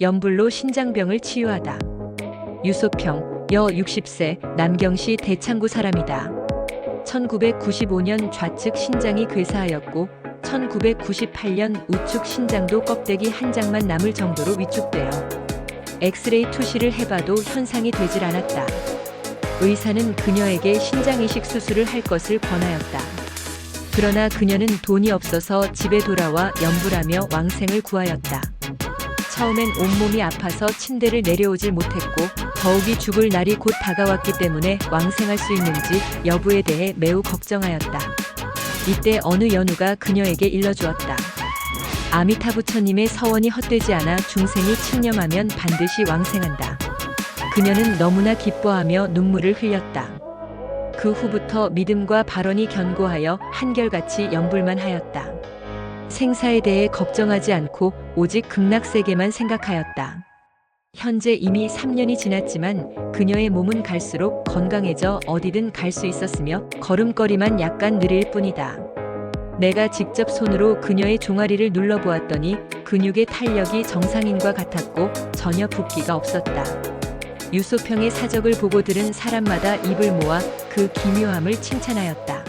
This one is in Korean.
연불로 신장병을 치유하다. 유소평, 여 60세, 남경시 대창구 사람이다. 1995년 좌측 신장이 괴사하였고 1998년 우측 신장도 껍데기 한 장만 남을 정도로 위축되어 엑스레이 투시를 해봐도 현상이 되질 않았다. 의사는 그녀에게 신장이식 수술을 할 것을 권하였다. 그러나 그녀는 돈이 없어서 집에 돌아와 연불하며 왕생을 구하였다. 처음엔 온몸이 아파서 침대를 내려오질 못했고 더욱이 죽을 날이 곧 다가왔기 때문에 왕생할 수 있는지 여부에 대해 매우 걱정하였다. 이때 어느 연우가 그녀에게 일러주었다. 아미타 부처님의 서원이 헛되지 않아 중생이 칭념하면 반드시 왕생한다. 그녀는 너무나 기뻐하며 눈물을 흘렸다. 그 후부터 믿음과 발언이 견고하여 한결같이 연불만 하였다. 생사에 대해 걱정하지 않고 오직 극락세계만 생각하였다. 현재 이미 3년이 지났지만 그녀의 몸은 갈수록 건강해져 어디든 갈 수 있었으며 걸음걸이만 약간 느릴 뿐이다. 내가 직접 손으로 그녀의 종아리를 눌러보았더니 근육의 탄력이 정상인과 같았고 전혀 붓기가 없었다. 유소평의 사적을 보고 들은 사람마다 입을 모아 그 기묘함을 칭찬하였다.